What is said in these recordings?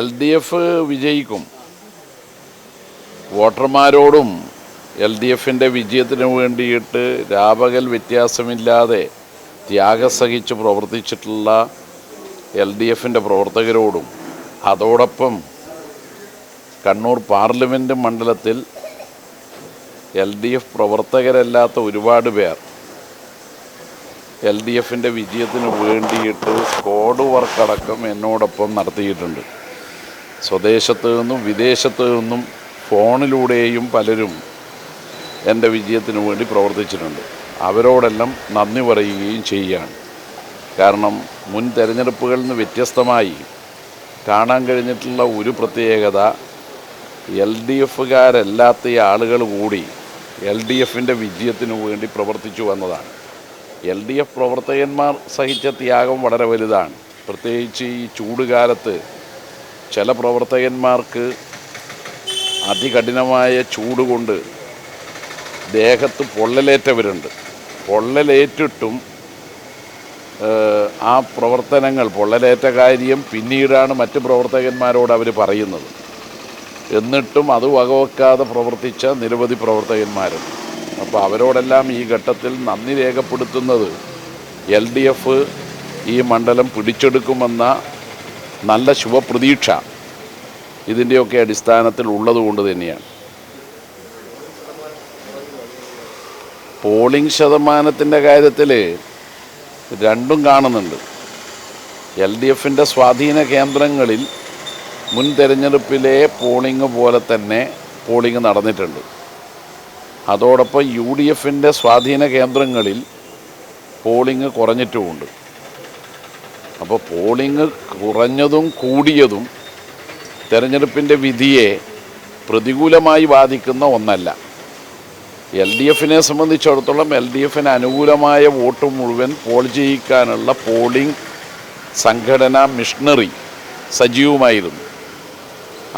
L D F വിജയിക്കും. വോട്ടർമാരോടും L D എഫിന്റെ വിജയത്തിന് വേണ്ടിയിട്ട് രാപകൽ വ്യത്യാസമില്ലാതെ ത്യാഗസഹിച്ച് പ്രവർത്തിച്ചിട്ടുള്ള എൽ ഡി എഫിന്റെ പ്രവർത്തകരോടും അതോടൊപ്പം കണ്ണൂർ പാർലമെന്റ് മണ്ഡലത്തിൽ എൽ ഡി എഫ് പ്രവർത്തകരല്ലാത്ത ഒരുപാട് പേർ എൽ ഡി എഫിന്റെ വിജയത്തിന് വേണ്ടിയിട്ട് സ്ക്വാഡ് വർക്കടക്കം എന്നോടൊപ്പം നടത്തിയിട്ടുണ്ട്. സ്വദേശത്ത് നിന്നും വിദേശത്ത് നിന്നും ഫോണിലൂടെയും പലരും എന്റെ വിജയത്തിന് വേണ്ടി പ്രവർത്തിച്ചിട്ടുണ്ട്. അവരോടെല്ലാം നന്ദി പറയുകയും ചെയ്യുകയാണ്. കാരണം മുൻ തെരഞ്ഞെടുപ്പുകളിൽ നിന്ന് വ്യത്യസ്തമായി കാണാൻ കഴിഞ്ഞിട്ടുള്ള ഒരു പ്രത്യേകത എൽ ഡി എഫുകാരല്ലാത്ത ആളുകൾ കൂടി എൽ ഡി എഫിന്റെ വിജയത്തിന് വേണ്ടി പ്രവർത്തിച്ചു വന്നതാണ് എൽ ഡി എഫ് പ്രവർത്തകന്മാർ സഹിച്ച ത്യാഗം വളരെ വലുതാണ്. പ്രത്യേകിച്ച് ഈ ചൂടുകാലത്ത് ചില പ്രവർത്തകന്മാർക്ക് അതികഠിനമായ ചൂട് കൊണ്ട് ദേഹത്ത് പൊള്ളലേറ്റവരുണ്ട്. പൊള്ളലേറ്റിട്ടും ആ പ്രവർത്തനങ്ങൾ പൊള്ളലേറ്റ കാര്യം പിന്നീടാണ് മറ്റ് പ്രവർത്തകന്മാരോട് അവർ പറയുന്നത്. എന്നിട്ടും അത് വകവെക്കാതെ പ്രവർത്തിച്ച നിരവധി പ്രവർത്തകന്മാരുണ്ട്. അപ്പോൾ അവരോടെല്ലാം ഈ ഘട്ടത്തിൽ നന്ദി രേഖപ്പെടുത്തുന്നത് എൽ ഡി എഫ് ഈ മണ്ഡലം പിടിച്ചെടുക്കുമെന്ന നല്ല ശുഭപ്രതീക്ഷ ഇതിന്റെയൊക്കെ അടിസ്ഥാനത്തിൽ ഉള്ളതുകൊണ്ട് തന്നെയാണ്. പോളിംഗ് ശതമാനത്തിന്റെ കാര്യത്തിൽ രണ്ടും കാണുന്നുണ്ട്. എൽ ഡി എഫിന്റെ സ്വാധീന കേന്ദ്രങ്ങളിൽ മുൻ തെരഞ്ഞെടുപ്പിലെ പോളിംഗ് പോലെ തന്നെ പോളിംഗ് നടന്നിട്ടുണ്ട്. അതോടൊപ്പം യു ഡി എഫിന്റെ സ്വാധീന കേന്ദ്രങ്ങളിൽ പോളിംഗ് കുറഞ്ഞിട്ടുമുണ്ട്. അപ്പോൾ പോളിംഗ് കുറഞ്ഞതും കൂടിയതും തെരഞ്ഞെടുപ്പിന്റെ വിധിയെ പ്രതികൂലമായി ബാധിക്കുന്ന ഒന്നല്ല. എൽ ഡി എഫിനെ സംബന്ധിച്ചിടത്തോളം എൽ ഡി എഫിന് അനുകൂലമായ വോട്ട് മുഴുവൻ പോൾ ചെയ്യിക്കാനുള്ള പോളിംഗ് സംഘടനാ മിഷണറി സജീവമായിരുന്നു.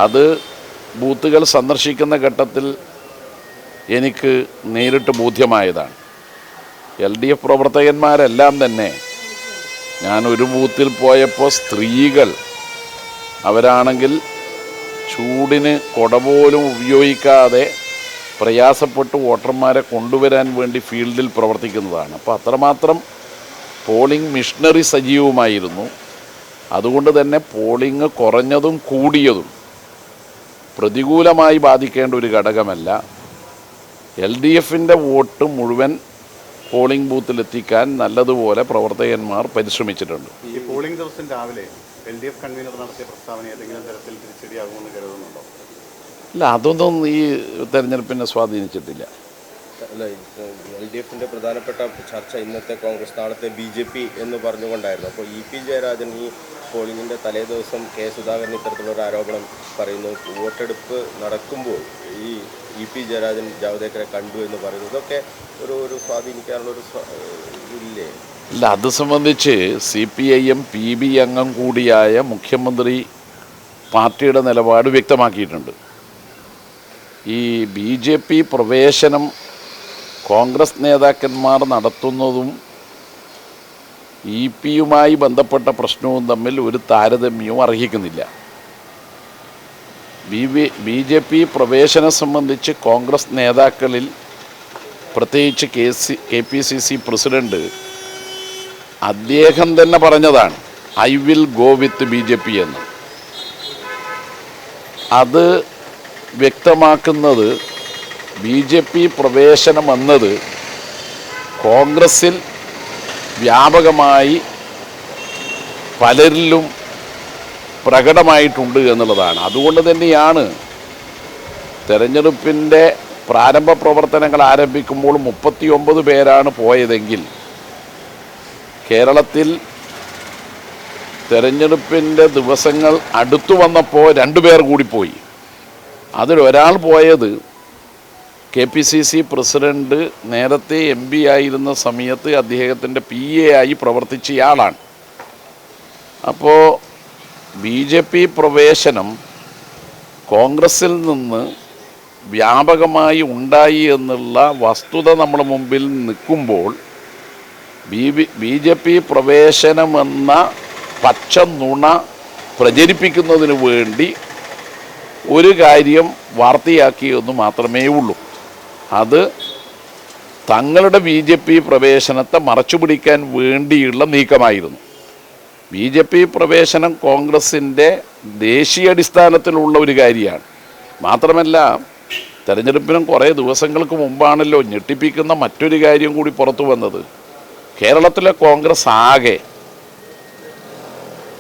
അത് ബൂത്തുകൾ സന്ദർശിക്കുന്ന ഘട്ടത്തിൽ എനിക്ക് നേരിട്ട് ബോധ്യമായതാണ്. എൽ ഡി എഫ് പ്രവർത്തകന്മാരെല്ലാം തന്നെ ഞാൻ ഒരു ബൂത്തിൽ പോയപ്പോൾ സ്ത്രീകൾ അവരാണെങ്കിൽ ചൂടിന് കൊട പോലും ഉപയോഗിക്കാതെ പ്രയാസപ്പെട്ട് വോട്ടർമാരെ കൊണ്ടുവരാൻ വേണ്ടി ഫീൽഡിൽ പ്രവർത്തിക്കുന്നതാണ്. അപ്പോൾ അത്രമാത്രം പോളിംഗ് മിഷണറി സജീവമായിരുന്നു. അതുകൊണ്ട് തന്നെ പോളിംഗ് കുറഞ്ഞതും കൂടിയതും പ്രതികൂലമായി ബാധിക്കേണ്ട ഒരു ഘടകമല്ല. എൽ ഡി എഫിന്റെ വോട്ട് മുഴുവൻ പോളിംഗ് ബൂത്തിലെത്തിക്കാൻ നല്ലതുപോലെ പ്രവർത്തകന്മാർ പരിശ്രമിച്ചിട്ടുണ്ട്. ഈ പോളിംഗ് ദിവസം രാവിലെ എൽ ഡി എഫ് കൺവീനർ നടത്തിയ പ്രസ്താവന ഏതെങ്കിലും തരത്തിൽ തിരിച്ചടിയാകുമെന്ന് കരുതുന്നുണ്ടോ? അല്ല അതൊന്നും ഈ തെരഞ്ഞെടുപ്പിനെ സ്വാധീനിച്ചിട്ടില്ല. എൽ ഡി എഫിന്റെ പ്രധാനപ്പെട്ട ചർച്ച ഇന്നത്തെ കോൺഗ്രസ് നാളത്തെ ബി ജെ പി എന്ന് പറഞ്ഞുകൊണ്ടായിരുന്നു. അപ്പോൾ ഇ പി ജയരാജൻ ഈ പോളിംഗിന്റെ തലേദിവസം കെ സുധാകരൻ ഇത്തരത്തിലുള്ള ഒരു ആരോപണം പറയുന്നു. വോട്ടെടുപ്പ് നടക്കുമ്പോൾ ഈ ഇ പി ജയരാജൻ ജാവദേക്കറെ കണ്ടു എന്ന് പറയുന്നു. ഇതൊക്കെ ഒരു ഒരു സ്വാധീനിക്കാനുള്ള ഒരു സ്വാ- ഇതില്ലേ? ഇല്ല അത് സംബന്ധിച്ച് C P I M P B അംഗം കൂടിയായ മുഖ്യമന്ത്രി പാർട്ടിയുടെ നിലപാട് വ്യക്തമാക്കിയിട്ടുണ്ട്. ഈ ബി ജെ പി പ്രവേശനം കോൺഗ്രസ് നേതാക്കന്മാർ നടത്തുന്നതും ഇ പിയുമായി ബന്ധപ്പെട്ട പ്രശ്നവും തമ്മിൽ ഒരു താരതമ്യവും അർഹിക്കുന്നില്ല. ബി ബി ജെ പി പ്രവേശനം സംബന്ധിച്ച് കോൺഗ്രസ് നേതാക്കളിൽ പ്രത്യേകിച്ച് K C K P C C president അദ്ദേഹം തന്നെ പറഞ്ഞതാണ് I will go with B J P എന്ന്. അത് വ്യക്തമാക്കുന്നത് ബി ജെ പി പ്രവേശനം എന്നത് കോൺഗ്രസിൽ വ്യാപകമായി പലരിലും പ്രകടമായിട്ടുണ്ട് എന്നുള്ളതാണ്. അതുകൊണ്ട് തന്നെയാണ് തെരഞ്ഞെടുപ്പിന്റെ പ്രാരംഭ പ്രവർത്തനങ്ങൾ ആരംഭിക്കുമ്പോൾ മുപ്പത്തി ഒമ്പത് പേരാണ് പോയതെങ്കിൽ കേരളത്തിൽ തെരഞ്ഞെടുപ്പിന്റെ ദിവസങ്ങൾ അടുത്തു വന്നപ്പോൾ രണ്ടു പേർ കൂടി പോയി. അതിലൊരാൾ പോയത് K P C C president നേരത്തെ എം പി ആയിരുന്ന സമയത്ത് അദ്ദേഹത്തിന്റെ പി എ ആയി പ്രവർത്തിച്ചയാളാണ് അപ്പോൾ ബി ജെ പി പ്രവേശനം കോൺഗ്രസിൽ നിന്ന് വ്യാപകമായി ഉണ്ടായി എന്നുള്ള വസ്തുത നമ്മുടെ മുമ്പിൽ നിൽക്കുമ്പോൾ ബി ബി ജെ പി പ്രവേശനമെന്ന പച്ച നുണ പ്രചരിപ്പിക്കുന്നതിന് വേണ്ടി ഒരു കാര്യം വാർത്തയാക്കിയെന്ന് മാത്രമേ ഉള്ളൂ. അത് തങ്ങളുടെ ബി ജെ പി പ്രവേശനത്തെ മറച്ചുപിടിക്കാൻ വേണ്ടിയുള്ള നീക്കമായിരുന്നു. ബി ജെ പി പ്രവേശനം കോൺഗ്രസിന്റെ ദേശീയാടിസ്ഥാനത്തിലുള്ള ഒരു കാര്യമാണ്. മാത്രമല്ല തെരഞ്ഞെടുപ്പിനും കുറേ ദിവസങ്ങൾക്ക് മുമ്പാണല്ലോ ഞെട്ടിപ്പിക്കുന്ന മറ്റൊരു കാര്യം കൂടി പുറത്തു വന്നത്. കേരളത്തിലെ കോൺഗ്രസ് ആകെ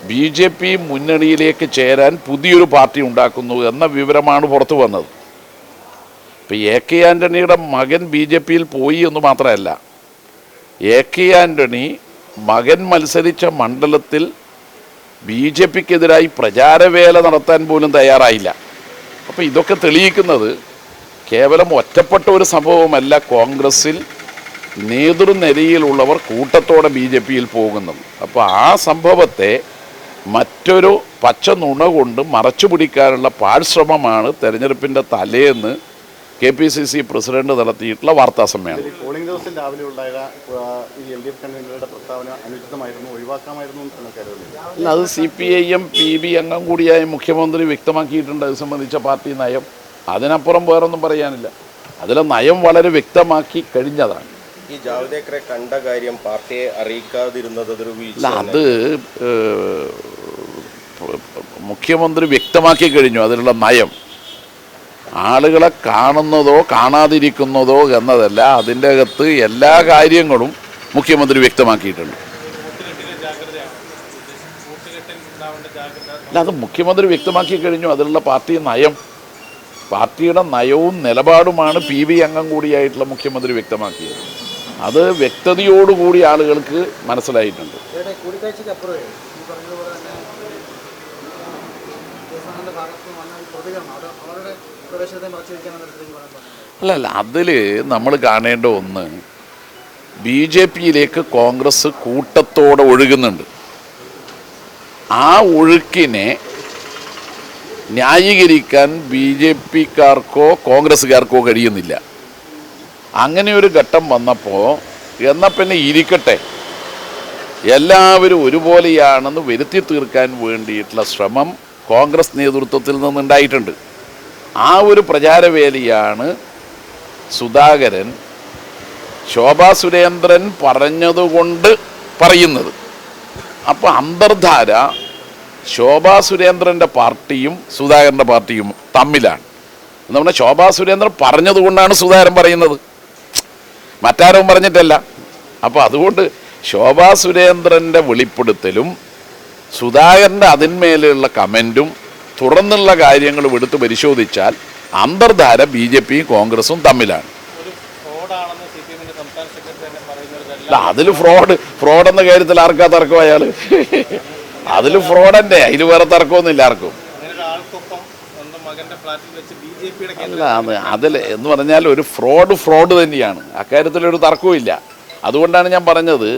ബി ജെ പി മുന്നണിയിലേക്ക് ചേരാൻ പുതിയൊരു പാർട്ടി ഉണ്ടാക്കുന്നു എന്ന വിവരമാണ് പുറത്തു വന്നത്. ഇപ്പം എ കെ ആന്റണിയുടെ മകൻ ബി ജെ പിയിൽ പോയി എന്ന് മാത്രമല്ല എ കെ ആന്റണി മകൻ മത്സരിച്ച മണ്ഡലത്തിൽ ബി ജെ പിക്കെതിരായി പ്രചാരവേല നടത്താൻ പോലും തയ്യാറായില്ല. അപ്പോൾ ഇതൊക്കെ തെളിയിക്കുന്നത് കേവലം ഒറ്റപ്പെട്ട ഒരു സംഭവമല്ല കോൺഗ്രസിൽ നേതൃനിരയിലുള്ളവർ കൂട്ടത്തോടെ ബി ജെ പിയിൽ പോകുന്നത്. അപ്പോൾ ആ സംഭവത്തെ മറ്റൊരു പച്ച നുണ കൊണ്ട് മറച്ചു പിടിക്കാനുള്ള പാഴ്ശ്രമമാണ് തെരഞ്ഞെടുപ്പിന്റെ തലേന്ന് K P C C president നടത്തിയിട്ടുള്ള വാർത്താ സമ്മേളനം. പോളിംഗ് ദിവസം രാവിലെ ഉണ്ടായ ഈ എൽ ഡി എഫ് കൺവീനറുടെ പ്രസ്താവന അനുചിതമായിരുന്നു ഒഴിവാക്കാമായിരുന്നു അത് C P I M P B അംഗം കൂടിയായ മുഖ്യമന്ത്രി വ്യക്തമാക്കിയിട്ടുണ്ട്. അത് സംബന്ധിച്ച പാർട്ടി നയം. അതിനപ്പുറം വേറൊന്നും പറയാനില്ല. അതിലെ നയം വളരെ വ്യക്തമാക്കി കഴിഞ്ഞതാണ്. ഈ ജാവ്ദേക്കറെ കണ്ട കാര്യം പാർട്ടിയെ അറിയിക്കാതിരുന്നത് അതൊരു വീഴ്ച അല്ല അത് മുഖ്യമന്ത്രി വ്യക്തമാക്കി കഴിഞ്ഞു. അതിനുള്ള നയം. ആളുകളെ കാണുന്നതോ കാണാതിരിക്കുന്നതോ എന്നതല്ല അതിന്റെ അകത്ത് എല്ലാ കാര്യങ്ങളും മുഖ്യമന്ത്രി വ്യക്തമാക്കിയിട്ടുണ്ട്. അല്ല അത് മുഖ്യമന്ത്രി വ്യക്തമാക്കി കഴിഞ്ഞു അതിലുള്ള പാർട്ടി നയം. പാർട്ടിയുടെ നയവും നിലപാടുമാണ് പി ബി അംഗം കൂടിയായിട്ടുള്ള മുഖ്യമന്ത്രി വ്യക്തമാക്കിയത്. അത് വ്യക്തതയോടുകൂടി ആളുകൾക്ക് മനസ്സിലായിട്ടുണ്ട്. കൂടിക്കാഴ്ചയ്ക്ക് അല്ല അല്ല അതിൽ നമ്മൾ കാണേണ്ട ഒന്ന് ബി ജെ പിയിലേക്ക് കോൺഗ്രസ് കൂട്ടത്തോടെ ഒഴുകുന്നുണ്ട്. ആ ഒഴുക്കിനെ ന്യായീകരിക്കാൻ ബി ജെ പിക്കാർക്കോ കോൺഗ്രസ്സുകാർക്കോ കഴിയുന്നില്ല. അങ്ങനെ ഒരു ഘട്ടം വന്നപ്പോൾ എന്നാൽ പിന്നെ ഇരിക്കട്ടെ. എല്ലാവരും ഒരുപോലെയാണെന്ന് വരുത്തി തീർക്കാൻ വേണ്ടിയിട്ടുള്ള ശ്രമം കോൺഗ്രസ് നേതൃത്വത്തിൽ നിന്നുണ്ടായിട്ടുണ്ട്. ആ ഒരു പ്രചാരവേലിയാണ് സുധാകരൻ ശോഭാ സുരേന്ദ്രൻ പറഞ്ഞതുകൊണ്ട് പറയുന്നത്. അപ്പോൾ അന്തർധാര ശോഭാ സുരേന്ദ്രന്റെ പാർട്ടിയും സുധാകരന്റെ പാർട്ടിയും തമ്മിലാണ്. എന്ന് പറഞ്ഞാൽ ശോഭാ സുരേന്ദ്രൻ പറഞ്ഞതുകൊണ്ടാണ് സുധാകരൻ പറയുന്നത്. മറ്റാരും പറഞ്ഞിട്ടല്ല. അപ്പോൾ അതുകൊണ്ട് ശോഭാ സുരേന്ദ്രന്റെ വെളിപ്പെടുത്തലും സുധാകരന്റെ അതിന്മേലുള്ള കമന്റും തുടർന്നുള്ള കാര്യങ്ങളും എടുത്ത് പരിശോധിച്ചാൽ അന്തർധാര ബി ജെ പിയും കോൺഗ്രസും തമ്മിലാണ്. അല്ല അതിൽ ഫ്രോഡ് ഫ്രോഡ് എന്ന കാര്യത്തിൽ ആർക്കാ തർക്കം അയാൾ അതിൽ ഫ്രോഡ് തന്നെ അതിൽ വേറെ തർക്കമൊന്നുമില്ല ആർക്കും. അല്ല അത് അതിൽ എന്ന് പറഞ്ഞാൽ ഒരു ഫ്രോഡ് ഫ്രോഡ് തന്നെയാണ്. അക്കാര്യത്തിലൊരു തർക്കവുമില്ല അതുകൊണ്ടാണ് ഞാൻ പറഞ്ഞത്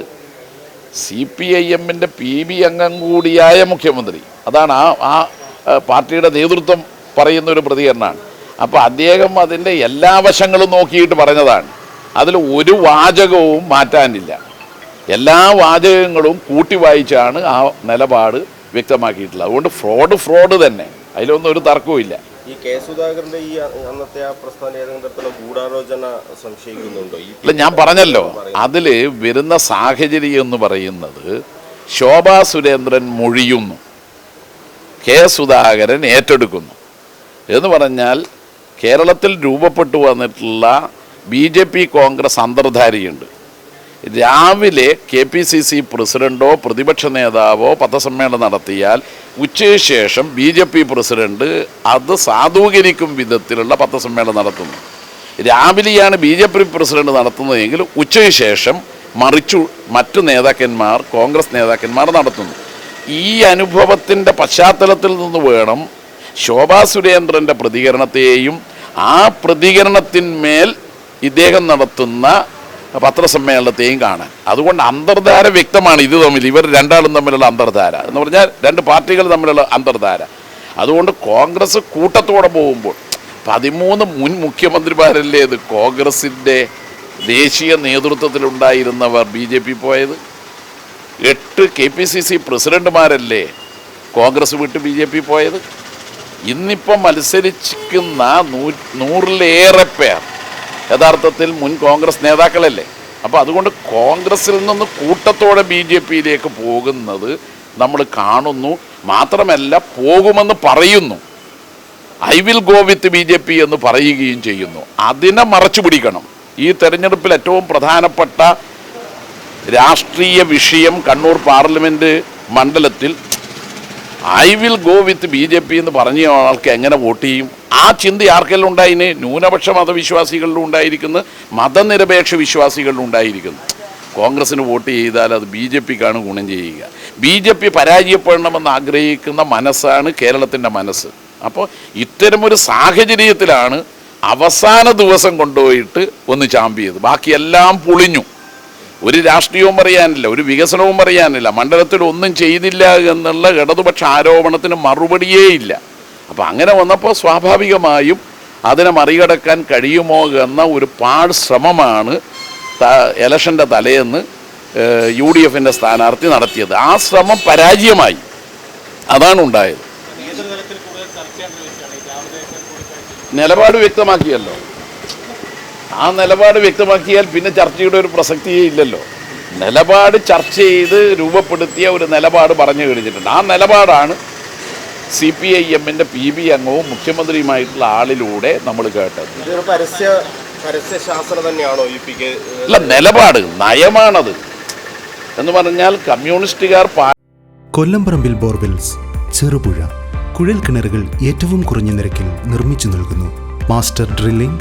സി പി ഐ എമ്മിന്റെ പി ബി അംഗം കൂടിയായ മുഖ്യമന്ത്രി അതാണ് ആ ആ, പാർട്ടിയുടെ നേതൃത്വം പറയുന്ന ഒരു പ്രതികരണമാണ്. അപ്പോൾ അദ്ദേഹം അതിന്റെ എല്ലാ വശങ്ങളും നോക്കിയിട്ട് പറഞ്ഞതാണ്. അതിൽ ഒരു വാചകവും മാറ്റാനില്ല. എല്ലാ വാചകങ്ങളും കൂട്ടി വായിച്ചാണ് ആ നിലപാട് വ്യക്തമാക്കിയിട്ടുള്ളത്. അതുകൊണ്ട് ഫ്രോഡ് ഫ്രോഡ് തന്നെ. അതിലൊന്നും ഒരു തർക്കവും ഇല്ല. ഈ കെ സുധാകരന്റെ ഈ അന്നത്തെ ആ പ്രസ്ഥാനം ഏതെങ്കിലും തരത്തിലുള്ള ഗൂഢാലോചന സംശയിക്കുന്നുണ്ടോ? ഞാൻ പറഞ്ഞല്ലോ. അതിൽ വരുന്ന സാഹചര്യം എന്ന് പറയുന്നത് ശോഭാ സുരേന്ദ്രൻ മൊഴിയുന്നു. കെ സുധാകരൻ ഏറ്റെടുക്കുന്നു. എന്ന് പറഞ്ഞാൽ കേരളത്തിൽ രൂപപ്പെട്ടു വന്നിട്ടുള്ള ബി ജെ പി കോൺഗ്രസ് അന്തർധാരിയുണ്ട്. രാവിലെ കെ പി സി സി പ്രസിഡന്റോ പ്രതിപക്ഷ നേതാവോ പത്രസമ്മേളനം നടത്തിയാൽ ഉച്ചയ്ക്ക് ശേഷം ബി ജെ പി പ്രസിഡന്റ് അത് സാധൂകരിക്കും വിധത്തിലുള്ള പത്രസമ്മേളനം നടത്തുന്നു. രാവിലെയാണ് ബി ജെ പി പ്രസിഡന്റ് നടത്തുന്നതെങ്കിൽ ഉച്ചയ്ക്ക് ശേഷം മറിച്ചു മറ്റു നേതാക്കന്മാർ കോൺഗ്രസ് നേതാക്കന്മാർ നടത്തുന്നു. ഈ അനുഭവത്തിന്റെ പശ്ചാത്തലത്തിൽ നിന്ന് വേണം ശോഭാ സുരേന്ദ്രന്റെ പ്രതികരണത്തെയും ആ പ്രതികരണത്തിന്മേൽ ഇദ്ദേഹം നടത്തുന്ന പത്രസമ്മേളനത്തെയും കാണാൻ. അതുകൊണ്ട് അന്തർധാര വ്യക്തമാണ് ഇത് തമ്മിൽ. ഇവർ രണ്ടാളും തമ്മിലുള്ള അന്തർധാര. എന്ന് പറഞ്ഞാൽ രണ്ട് പാർട്ടികൾ തമ്മിലുള്ള അന്തർധാര. അതുകൊണ്ട് കോൺഗ്രസ് കൂട്ടത്തോടെ പോകുമ്പോൾ പതിമൂന്ന് മുൻ മുഖ്യമന്ത്രിമാരല്ലേ ഇത്? കോൺഗ്രസിന്റെ ദേശീയ നേതൃത്വത്തിലുണ്ടായിരുന്നവർ ബി ജെ പി പോയത്. എട്ട് കെ പി സി സി പ്രസിഡന്റുമാരല്ലേ? കോൺഗ്രസ് വിട്ട് ബി ജെ പി പോയത്? ഇന്നിപ്പം മത്സരിക്കുന്ന നൂ നൂറിലേറെ പേർ. യഥാർത്ഥത്തിൽ മുൻ കോൺഗ്രസ് നേതാക്കളല്ലേ? അപ്പോൾ അതുകൊണ്ട് കോൺഗ്രസിൽ നിന്ന് കൂട്ടത്തോടെ ബി ജെ പിയിലേക്ക് പോകുന്നത് നമ്മൾ കാണുന്നു. മാത്രമല്ല പോകുമെന്ന് പറയുന്നു. I will go with B J P എന്ന് പറയുകയും ചെയ്യുന്നു. അതിനെ മറച്ചു പിടിക്കണം. ഈ തെരഞ്ഞെടുപ്പിൽ ഏറ്റവും പ്രധാനപ്പെട്ട രാഷ്ട്രീയ വിഷയം കണ്ണൂർ പാർലമെന്റ് മണ്ഡലത്തിൽ I will go with B J P എന്ന് പറഞ്ഞ ആൾക്ക് എങ്ങനെ വോട്ട് ചെയ്യും? ആ ചിന്ത ആർക്കെല്ലാം ഉണ്ടായിന് ന്യൂനപക്ഷ മതവിശ്വാസികളിലും ഉണ്ടായിരിക്കുന്നു മതനിരപേക്ഷ വിശ്വാസികളിലും ഉണ്ടായിരിക്കുന്നു. കോൺഗ്രസ്സിന് വോട്ട് ചെയ്താൽ അത് ബി ജെ പിക്കാണ് ഗുണം ചെയ്യുക. ബി ജെ പി പരാജയപ്പെടണമെന്ന് ആഗ്രഹിക്കുന്ന മനസ്സാണ് കേരളത്തിന്റെ മനസ്സ്. അപ്പോൾ ഇത്തരമൊരു സാഹചര്യത്തിലാണ് അവസാന ദിവസം കൊണ്ടുപോയിട്ട് ഒന്ന് ചാമ്പിയത് ബാക്കിയെല്ലാം പൊളിഞ്ഞു. ഒരു രാഷ്ട്രീയവും പറയാനില്ല ഒരു വികസനവും പറയാനില്ല മണ്ഡലത്തിൽ ഒന്നും ചെയ്തില്ല എന്നുള്ള ഇടതുപക്ഷ ആരോപണത്തിന് മറുപടിയേ ഇല്ല. അപ്പം അങ്ങനെ വന്നപ്പോൾ സ്വാഭാവികമായും അതിനെ മറികടക്കാൻ കഴിയുമോ എന്ന ഒരു പാഴ് ശ്രമമാണ് ഇലക്ഷന്റെ തലേന്ന് യു ഡി എഫിന്റെ സ്ഥാനാർത്ഥി നടത്തിയത്. ആ ശ്രമം പരാജയമായി. അതാണ് ഉണ്ടായത്. നിലപാട് കൂടുതൽ ചർച്ച ചെയ്യേണ്ട വിഷയമാണ് ഈ ജാവദേക്കർ കൂടിക്കാഴ്ച നിലപാട് വ്യക്തമാക്കിയല്ലോ ആ നിലപാട് വ്യക്തമാക്കിയാൽ പിന്നെ ചർച്ചയുടെ ഒരു പ്രസക്തിയേ ഇല്ലല്ലോ. നിലപാട് ചർച്ച ചെയ്ത് രൂപപ്പെടുത്തിയ ഒരു നിലപാട് പറഞ്ഞു കഴിഞ്ഞിട്ടുണ്ട്. ആ നിലപാടാണ് സി പി ഐ എമ്മിന്റെ പി ബി അംഗവും മുഖ്യമന്ത്രിയുമായിട്ടുള്ള ആളിലൂടെ നമ്മൾ കേട്ടത്. പരസ്യ തന്നെയാണോ അല്ല നിലപാട് നയമാണത്. എന്ന് പറഞ്ഞാൽ കമ്മ്യൂണിസ്റ്റുകാർ കൊല്ലംപറമ്പിൽ ബോർവെൽസ് ചെറുപുഴ കുഴൽ കിണറുകൾ ഏറ്റവും കുറഞ്ഞ നിരക്കിൽ നിർമ്മിച്ചു നൽകുന്നു. Master drilling